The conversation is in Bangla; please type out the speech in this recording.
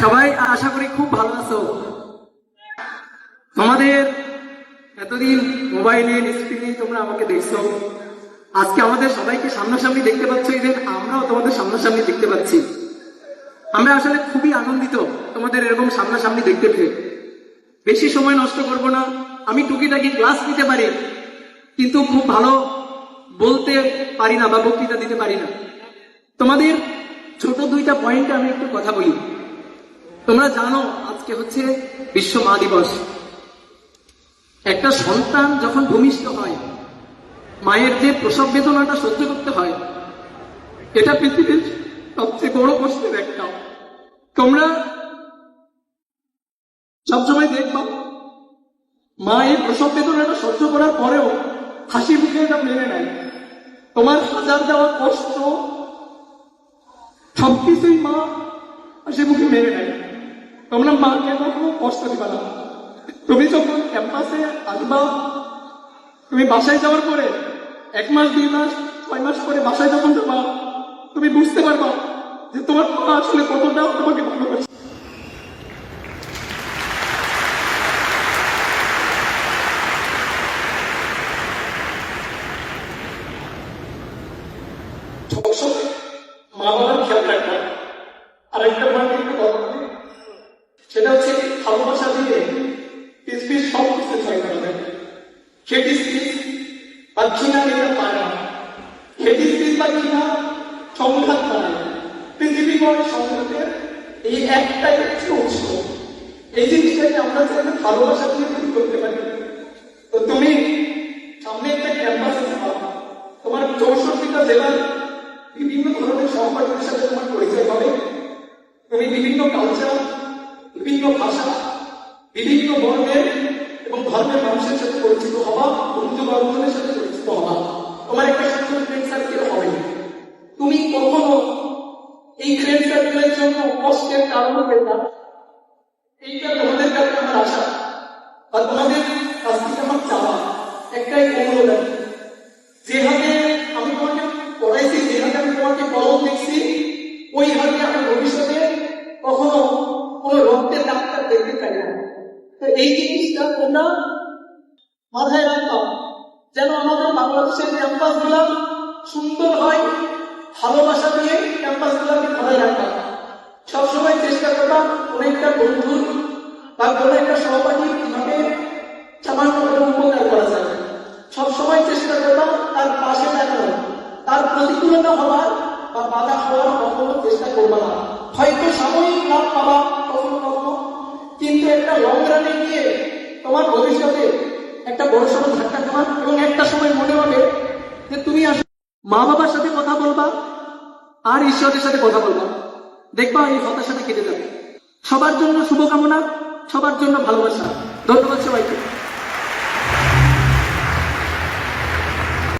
সবাই আশা করি খুব ভালো আছো। তোমাদের এতদিন মোবাইলে, স্ক্রিনে তোমরা আমাকে দেখছ। আজকে আমাদের সবাইকে সামনাসামনি দেখতে পাচ্ছ ইভেন আমরাও তোমাদের সামনাসামনি দেখতে পাচ্ছি। আমরা আসলে খুবই আনন্দিত তোমাদের এরকম সামনাসামনি দেখতে পেয়ে। বেশি সময় নষ্ট করব না। আমি টুকিটাকি ক্লাস নিতে পারি, কিন্তু খুব ভালো বলতে পারি না বা বক্তৃতা দিতে পারি না। তোমাদের ছোট দুইটা পয়েন্টে আমি একটু কথা বলি। তোমরা জানো, আজকে হচ্ছে বিশ্ব মা দিবস। একটা সন্তান যখন ভূমিষ্ঠ হয়, মায়ের যে প্রসব বেদনাটা সহ্য করতে হয়, এটা পৃথিবীর সবচেয়ে বড় কষ্টের একটা। তোমরা সবসময় দেখবা মা এই প্রসব বেদনাটা সহ্য করার পরেও হাসি মুখে এটা মেনে নেয় তোমার হাজার দেওয়া কষ্ট, সবকিছুই মা হাসি মুখে মেনে নেয়। তোমরা মাকে কখনো কষ্ট দিবা না। তুমি যখন ক্যাম্পাসে আসবা, তুমি বাসায় যাওয়ার পরে, এক মাস, দুই মাস, ছয় মাস পরে বাসায় যখন যাবা, তুমি বুঝতে পারবা যে তোমার মা আসলে কতটা তোমাকে ভালোবাসে সবসময় মা বাবার খেয়াল রাখবা আর একটা পয়েন্ট একটু কথা বলি সেটা হচ্ছে ভালোবাসা দিয়ে পিস পিস সব কিছু ছয় করা যায় সে পিস পিস পাচ্ছি না এটা পায় না সে পিস পিস পাচ্ছি না সংঘাত না পৃথিবীময় সংঘাতের এই একটাই হচ্ছে উৎস। এই জিনিসটাকে আমরা চাইলে ভালোবাসা দিয়ে দূর করতে পারি। তো তুমি সামনে একটা ক্যাম্পাসে তোমার। চৌষট্টিটা জেলার বিভিন্ন ধরনের সহপাঠীদের সাথে তোমার পরিচয় হবে। তুমি বিভিন্ন কালচার বিভিন্ন ভাষা, বিভিন্ন বর্ণের মানুষের সাথে পরিচিত হওয়া বন্ধু বান্ধবের সাথে পরিচিত হওয়া তোমার একটা সুন্দর ফ্রেন্ড সার্কেল হবে। তুমি কখনো এই ফ্রেন্ড সার্কেলের জন্য কষ্টের কারণ হবে না এইটা তোমাদের কাছে আমার আশা। আর তোমাদের কাছ থেকে আমার চাওয়া। একটাই অনুরোধ যে হাতে আমি তোমাকে পড়াইছি, যে হাতে আমি তোমাকে কলম দেখছি ওই হাতে আমি ভবিষ্যতে কখনো কোনো রক্তের ডাক্তার দেখতে চাই না। তো এই জিনিসটা তোমরা মাথায় রাখতাম যেন আমাদের বাংলাদেশের ক্যাম্পাসগুলা সুন্দর হয়, ভালোবাসা দিয়ে ক্যাম্পাস গুলাকে ধরাই রাখতাম সবসময় চেষ্টা করতাম অনেকটা বন্ধুর বা কোনো একটা সহপাঠী কীভাবে সামান্য করে উপকার করা যায়। সবসময় চেষ্টা করতাম তার পাশে দাঁড়ানো তার প্রতিকূলতা হওয়ার বা বাধা হওয়ার কখনো চেষ্টা করব না। হয়তো সাময়িক লাভ পাবা কখনো কখনো, কিন্তু একটা লং রানে গিয়ে বড় সড়ো ধাক্কা দেওয়া এবং একটা সময় মনে হবে যে তুমি মা বাবার সাথে কথা বলবা আর ঈশ্বরের সাথে কথা বলবা। দেখবা এই হতাশাটা কেটে যাবে। সবার জন্য শুভকামনা, সবার জন্য ভালোবাসা। ধন্যবাদ সবাইকে।